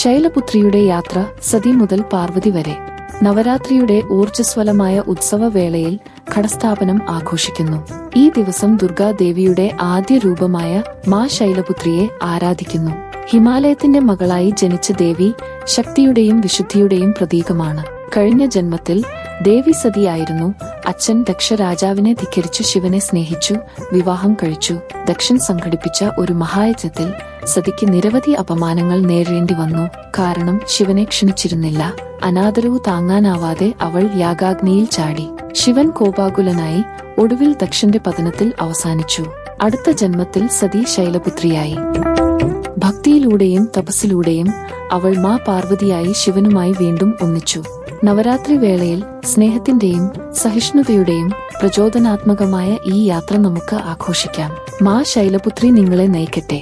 ശൈലപുത്രിയുടെ യാത്ര സതി മുതൽ പാർവതി വരെ. നവരാത്രിയുടെ ഊർജസ്വലമായ ഉത്സവവേളയിൽ ഘടസ്ഥാപനം ആഘോഷിക്കുന്നു. ഈ ദിവസം ദുർഗാദേവിയുടെ ആദ്യ രൂപമായ മാ ശൈലപുത്രിയെ ആരാധിക്കുന്നു. ഹിമാലയത്തിന്റെ മകളായി ജനിച്ച ദേവി ശക്തിയുടെയും വിശുദ്ധിയുടെയും പ്രതീകമാണ്. കഴിഞ്ഞ ജന്മത്തിൽ ദേവി സതിയായിരുന്നു അച്ഛൻ ദക്ഷ രാജാവിനെ ധിക്കരിച്ചു ശിവനെ സ്നേഹിച്ചു വിവാഹം കഴിച്ചു. ദക്ഷൻ സംഘടിപ്പിച്ച ഒരു മഹായജ്ഞത്തിൽ സതിക്ക് നിരവധി അപമാനങ്ങൾ നേരിടേണ്ടി വന്നു. കാരണം ശിവനെ ക്ഷണിച്ചിരുന്നില്ല. അനാദരവ് താങ്ങാനാവാതെ അവൾ യാഗാഗ്നിയിൽ ചാടി. ശിവൻ കോപാകുലനായി ഒടുവിൽ ദക്ഷന്റെ പതനത്തിൽ അവസാനിച്ചു. അടുത്ത ജന്മത്തിൽ സതി ശൈലപുത്രിയായി. ഭക്തിയിലൂടെയും തപസ്സിലൂടെയും അവൾ മാ പാർവതിയായി ശിവനുമായി വീണ്ടും ഒന്നിച്ചു. നവരാത്രി വേളയിൽ സ്നേഹത്തിന്റെയും സഹിഷ്ണുതയുടെയും പ്രചോദനാത്മകമായ ഈ യാത്ര നമുക്ക് ആഘോഷിക്കാം. മാ ശൈലപുത്രി നിങ്ങളെ നയിക്കട്ടെ.